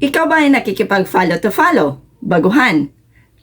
Ikaw ba ay nakikipag-follow to follow? Baguhan.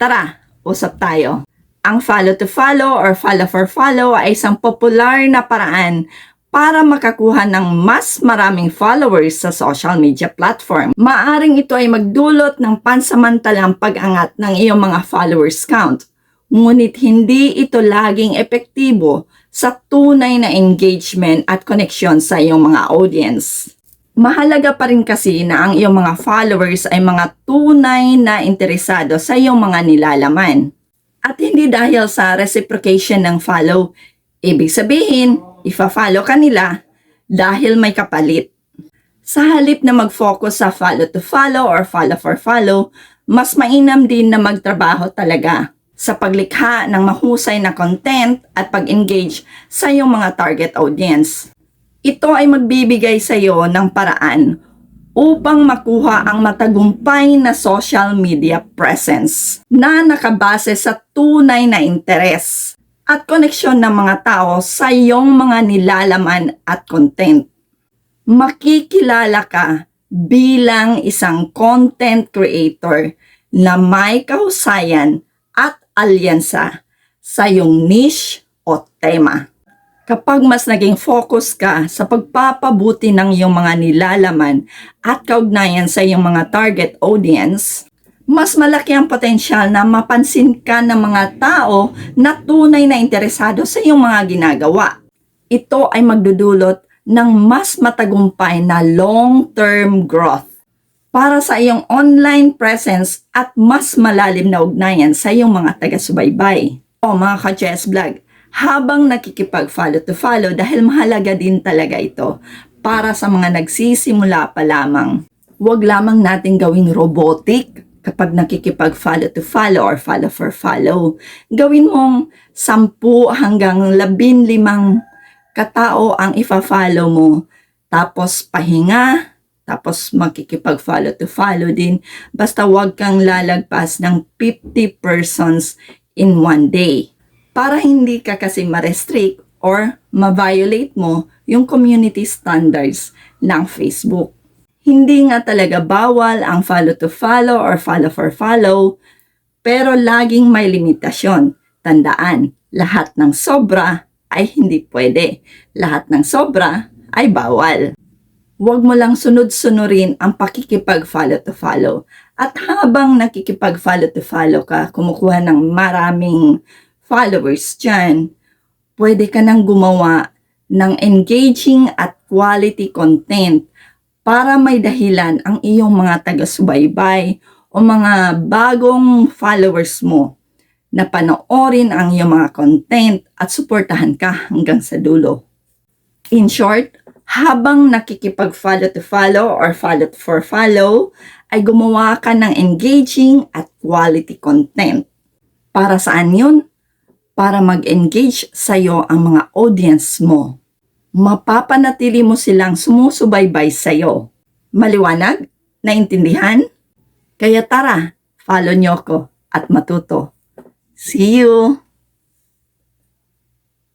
Tara, usap tayo. Ang follow to follow or follow for follow ay isang popular na paraan para makakuha ng mas maraming followers sa social media platform. Maaring ito ay magdulot ng pansamantalang pag-angat ng iyong mga followers count. Ngunit hindi ito laging epektibo sa tunay na engagement at connection sa iyong mga audience. Mahalaga pa rin kasi na ang iyong mga followers ay mga tunay na interesado sa iyong mga nilalaman. At hindi dahil sa reciprocation ng follow. Ibig sabihin, ifa-follow ka nila dahil may kapalit. Sa halip na mag-focus sa follow to follow or follow for follow, mas mainam din na magtrabaho talaga sa paglikha ng mahusay na content at pag-engage sa iyong mga target audience. Ito ay magbibigay sa iyo ng paraan upang makuha ang matagumpay na social media presence na nakabase sa tunay na interes at koneksyon ng mga tao sa iyong mga nilalaman at content. Makikilala ka bilang isang content creator na may kahusayan at alyansa sa iyong niche o tema. Kapag mas naging focus ka sa pagpapabuti ng iyong mga nilalaman at kaugnayan sa iyong mga target audience, mas malaki ang potensyal na mapansin ka ng mga tao na tunay na interesado sa iyong mga ginagawa. Ito ay magdudulot ng mas matagumpay na long-term growth para sa iyong online presence at mas malalim na ugnayan sa iyong mga taga-subaybay. O mga ka-Jess Vlog, habang nakikipag-follow to follow dahil mahalaga din talaga ito para sa mga nagsisimula pa lamang. Huwag lamang natin gawing robotic kapag nakikipag-follow to follow or follow for follow. Gawin mong 10 hanggang 15 katao ang ifa-follow mo. Tapos pahinga, tapos makikipag-follow to follow din. Basta huwag kang lalagpas ng 50 persons in one day. Para hindi ka kasi ma-restrict or ma-violate mo yung community standards ng Facebook. Hindi nga talaga bawal ang follow to follow or follow for follow, pero laging may limitasyon. Tandaan, lahat ng sobra ay hindi pwede. Lahat ng sobra ay bawal. Huwag mo lang sunod-sunurin ang pakikipag-follow to follow. At habang nakikipag-follow to follow ka, kumukuha ng maraming followers dyan, pwede ka nang gumawa ng engaging at quality content para may dahilan ang iyong mga taga-subaybay o mga bagong followers mo na panoorin ang iyong mga content at suportahan ka hanggang sa dulo. In short, habang nakikipag-follow to follow or follow for follow, ay gumawa ka ng engaging at quality content. Para saan yun? Para mag-engage sa'yo ang mga audience mo. Mapapanatili mo silang sumusubaybay sa'yo. Maliwanag? Naintindihan? Kaya tara, follow nyo ko at matuto. See you!